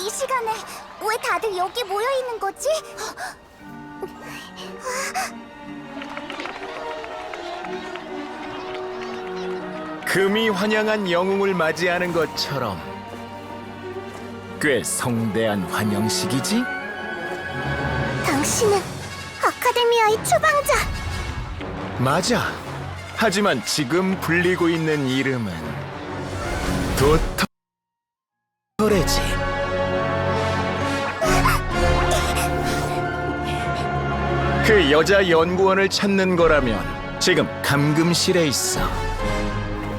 이 시간에 왜 다들 여기 모여 있는 거지? 금이 환영한 영웅을 맞이하는 것처럼 꽤 성대한 환영식이지? 당신은 아카데미아의 추방자. 맞아. 하지만 지금 불리고 있는 이름은 도터레지. 그 여자 연구원을 찾는 거라면 지금 감금실에 있어.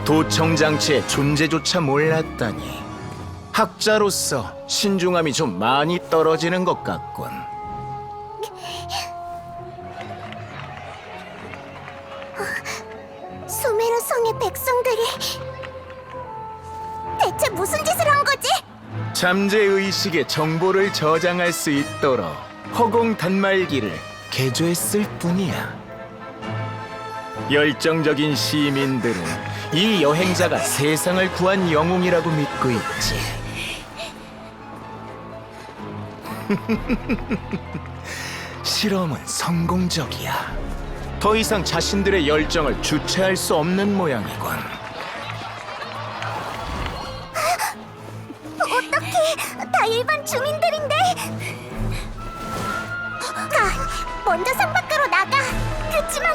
도청 장치의 존재조차 몰랐다니. 학자로서 신중함이 좀 많이 떨어지는 것 같군. 수메르 성의 백성들이 대체 무슨 짓을 한 거지? 잠재 의식의 정보를 저장할 수 있도록 허공 단말기를 개조했을 뿐이야. 열정적인 시민들은 이 여행자가 세상을 구한 영웅이라고 믿고 있지. 실험은 성공적이야. 더 이상 자신들의 열정을 주체할 수 없는 모양이군. 어떡해 다 일반 주민들인데 먼저 상 밖으로 나가. 그치만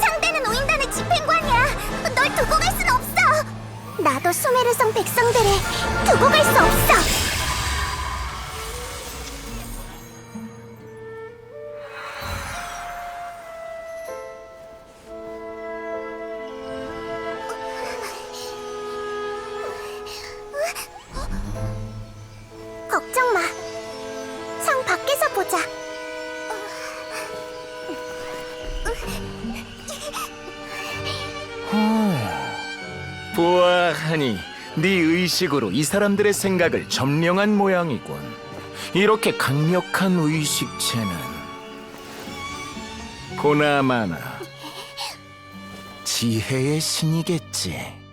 상대는 우인단의 집행관이야. 널 두고 갈 순 없어. 나도 수메르성 백성들을 두고 갈 수 없어 보아하니 네 의식으로 이 사람들의 생각을 점령한 모양이군. 이렇게 강력한 의식체는 보나마나 지혜의 신이겠지.